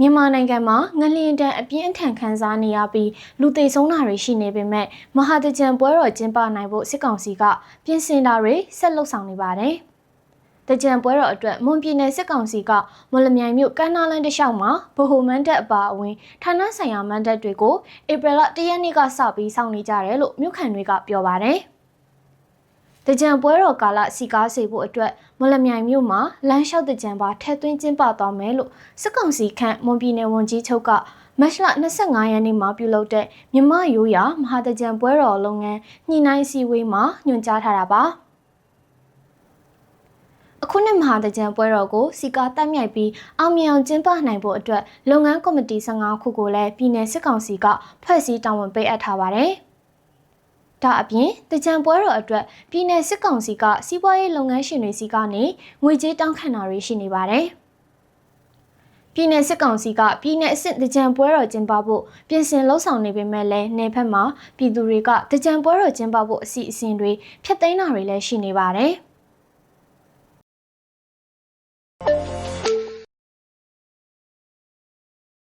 မြန်မာနိုင်ငံမှာငလျင်တန်အပြင်းအထန်ခံစားနေရပြီးလူသေဆုံးတာတွေရှိနေပေမဲ့မဟာတကြံပွဲတော်ကျင်းပနိုင်ဖို့စစ်ကောင်စီကပြင်ဆင်တာတွေဆက်လုပ်ဆောင်နေပါတယ်။တကြံပွဲတော်အတွက်မွန်ပြည်နယ်စစ်ကောင်စီကမလမြိုင်မြို့ကမ်းနားလန်းတစ်လျှောက်မှာဗဟိုမန်းတပ်အပါအဝင်ဌာနဆိုင်ရာမန်းတပ်တွေကိုဧပြီလ၁ရက်နေ့ကစပြီးစောင့်နေကြတယ်လို့မြို့ခံတွေကပြောပါတယ်။ တကြံပွဲတော်ကာလစီကားစေဖို့အတွက်မလမြိုင်မြို့မှာလမ်းလျှောက်တကြံပါထက်သွင်းကျင်းပသွားမယ်လို့စစ်ကောင်စီခန့်မွန်ပြည်နယ်ဝန်ကြီးချုပ်ကမတ်လ25ရက်နေ့မှာပြုလုပ်တဲ့မြမရိုးရာမဟာတကြံပွဲတော်လုပ်ငန်းညှိနှိုင်းစည်းဝေးမှာညွှန်ကြားထားတာပါအခုနှစ်မဟာတကြံပွဲတော်ကိုစီကာတက်မြိုက်ပြီးအောင်မြင်အောင်ကျင်းပနိုင်ဖို့အတွက်လုပ်ငန်းကော်မတီ15ခုကိုလည်းပြည်내စစ်ကောင်စီကဖွဲ့စည်းတာဝန်ပေးအပ်ထားပါတယ်။ ဒါအပြင်တကြံပွဲတော်အတွက်ပြည်내စစ်ကောင်စီကစီးပွားရေးလုပ်ငန်းရှင်တွေစီကနေငွေကြေးတောင်းခံတာတွေရှိနေပါတယ်။ပြည်내စစ်ကောင်စီကပြည်내အစ်တကြံပွဲတော်ကျင်းပဖို့ပြင်ဆင်လှုပ်ဆောင်နေပေမဲ့လည်းနေဖက်မှာပြည်သူတွေကတကြံပွဲတော်ကျင်းပဖို့အစီအစဉ်တွေဖျက်သိမ်းတာတွေလည်းရှိနေပါတယ်။